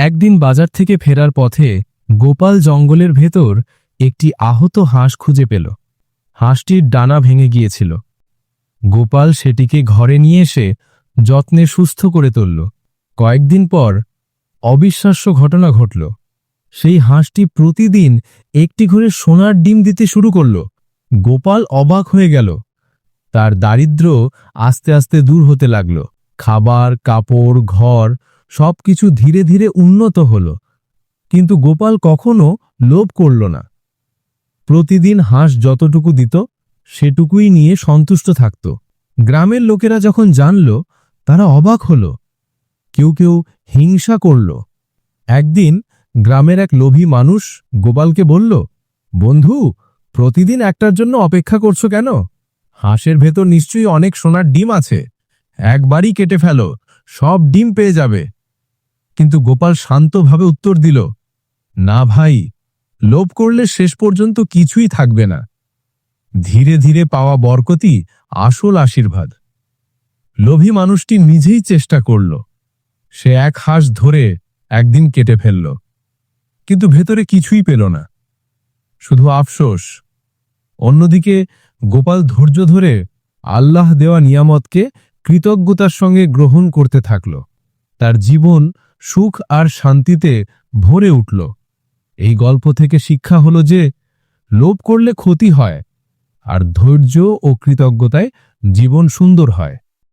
একদিন বাজার থেকে ফেরার পথে গোপাল জঙ্গলের ভেতর একটি আহত হাঁস খুঁজে পেল। হাঁসটির ডানা ভেঙে গিয়েছিল। গোপাল সেটিকে ঘরে নিয়ে এসে যত্নে সুস্থ করে তুলল। কয়েকদিন পর অবিশ্বাস্য ঘটনা ঘটল। সেই হাঁসটি প্রতিদিন একটি ঘরে সোনার ডিম দিতে শুরু করল। গোপাল অবাক হয়ে গেল। তার দারিদ্র্য আস্তে আস্তে দূর হতে লাগল। খাবার, কাপড়, ঘর সবকিছু ধীরে ধীরে উন্নত হল। কিন্তু গোপাল কখনো লোভ করল না। প্রতিদিন হাঁস যতটুকু দিত, সেটুকুই নিয়ে সন্তুষ্ট থাকত। গ্রামের লোকেরা যখন জানল, তারা অবাক হল। কেউ কেউ হিংসা করল। একদিন গ্রামের এক লোভী মানুষ গোপালকে বলল, বন্ধু, প্রতিদিন একটার জন্য অপেক্ষা করছ কেন? হাঁসের ভেতর নিশ্চয়ই অনেক সোনার ডিম আছে। একবারই কেটে ফেলো, সব ডিম পেয়ে যাবে। কিন্তু গোপাল শান্তভাবে উত্তর দিল, না ভাই, লোভ করলে শেষ পর্যন্ত কিছুই থাকবে না। ধীরে ধীরে পাওয়া বরকতি আসল আশীর্বাদ। লোভী মানুষটি নিজেই চেষ্টা করল। সে এক হাঁস ধরে একদিন কেটে ফেলল, কিন্তু ভেতরে কিছুই পেল না। শুধু আফসোস। অন্যদিকে গোপাল ধৈর্য ধরে আল্লাহ দেওয়া নিয়ামতকে কৃতজ্ঞতার সঙ্গে গ্রহণ করতে থাকল। তার জীবন সুখ আর শান্তিতে ভরে উঠল। এই গল্প থেকে শিক্ষা হলো যে, লোভ করলে ক্ষতি হয় আর ধৈর্য ও কৃতজ্ঞতায় জীবন সুন্দর হয়।